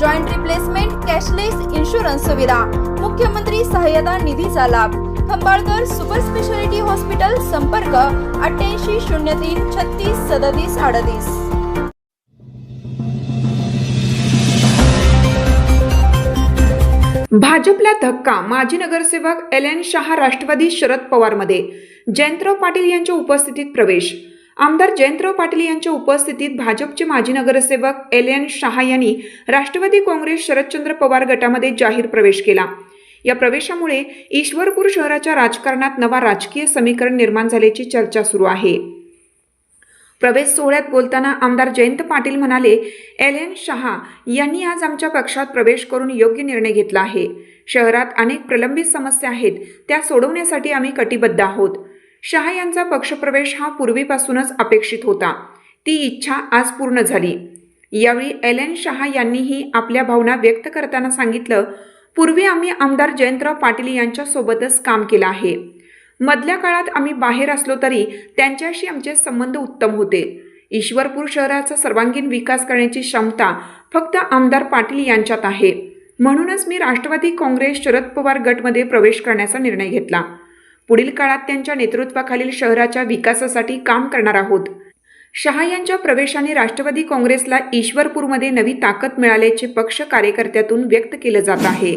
joint replacement cashless insurance सुविधा मुख्यमंत्री सहाय्यता निधीचा लाभ. खंबाळकर सुपर स्पेशालिटी हॉस्पिटल संपर्क अठ्ठ्याऐंशी शून्य तीन छत्तीस सदतीस अडतीस. भाजपला धक्का माजी नगरसेवक एल एन शहा राष्ट्रवादी शरद पवारमध्ये. जयंतराव पाटील यांच्या उपस्थितीत प्रवेश. आमदार जयंतराव पाटील यांच्या उपस्थितीत भाजपचे माजी नगरसेवक एल एन शहा यांनी राष्ट्रवादी काँग्रेस शरदचंद्र पवार गटामध्ये जाहीर प्रवेश केला. या प्रवेशामुळे ईश्वरपूर शहराच्या राजकारणात नवा राजकीय समीकरण निर्माण झाल्याची चर्चा सुरू आहे. प्रवेश सोहळ्यात बोलताना आमदार जयंत पाटील म्हणाले एल एन शहा यांनी आज आमच्या पक्षात प्रवेश करून योग्य निर्णय घेतला आहे. शहरात अनेक प्रलंबित समस्या आहेत त्या सोडवण्यासाठी आम्ही कटिबद्ध आहोत. शहा यांचा पक्षप्रवेश हा पूर्वीपासूनच अपेक्षित होता. ती इच्छा आज पूर्ण झाली. यावेळी एल एन शहा यांनीही आपल्या भावना व्यक्त करताना सांगितलं पूर्वी आम्ही आमदार जयंतराव पाटील यांच्यासोबतच काम केलं आहे. मधल्या काळात आम्ही बाहेर असलो तरी त्यांच्याशी आमचे संबंध उत्तम होते. ईश्वरपूर शहराचा सर्वांगीण विकास करण्याची क्षमता फक्त आमदार पाटील यांच्यात आहे. म्हणूनच मी राष्ट्रवादी काँग्रेस शरद पवार गटमध्ये प्रवेश करण्याचा निर्णय घेतला. पुढील काळात त्यांच्या नेतृत्वाखालील शहराच्या विकासासाठी काम करणार आहोत. शहा यांच्या प्रवेशाने राष्ट्रवादी काँग्रेसला ईश्वरपूरमध्ये नवी ताकद मिळाल्याचे पक्ष कार्यकर्त्यातून व्यक्त केलं जात आहे.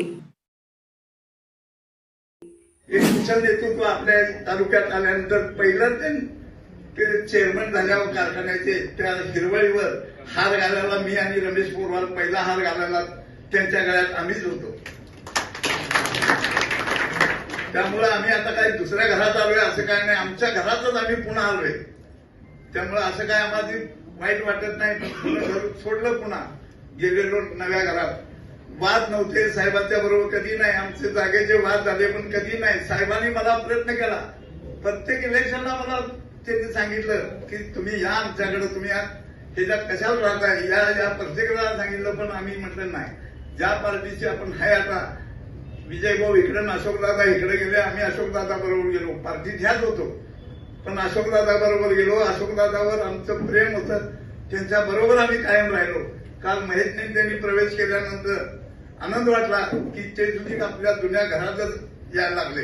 नेतृत्व आपल्या तालुक्यात आल्यानंतर पहिलं ते चेअरमन झाल्यावर कारखान्याचे त्या हिरवळीवर हार घालायला मी आणि रमेश पोरवाल पहिला हार घालायला त्यांच्या गळ्यात आम्हीच होतो. त्यामुळे आम्ही आता काही दुसऱ्या घरात आलोय असं काय नाही. आमच्या घरातच आम्ही पुन्हा आलोय. त्यामुळे असं काय आम्हाला वाईट वाटत नाही. घर सोडलं पुन्हा. गेलेलो नव्या घरात. वाद नव्हते साहेबांच्या बरोबर कधी नाही. आमचे जागेचे वाद झाले पण कधी नाही. साहेबांनी मला प्रयत्न केला. प्रत्येक इलेक्शनला मला त्यांनी सांगितलं की तुम्ही या आमच्याकडे तुम्ही या. ह्याच्यात कशाला राहताय या या प्रत्येक वेळा सांगितलं पण आम्ही म्हटलं नाही. ज्या पार्टीचे आपण आहे आता विजय भाऊ इकडे अशोकदादा इकडे गेले आम्ही अशोकदादा बरोबर गेलो. पार्टी ह्याच होतो. पण अशोकदादा बरोबर गेलो. अशोकदादावर आमचं प्रेम होतं. त्यांच्या बरोबर आम्ही कायम राहिलो. काल महेशने त्यांनी प्रवेश केल्यानंतर आनंद वाटला की ते सुधी आपल्या जुन्या घरातच यायला लागले.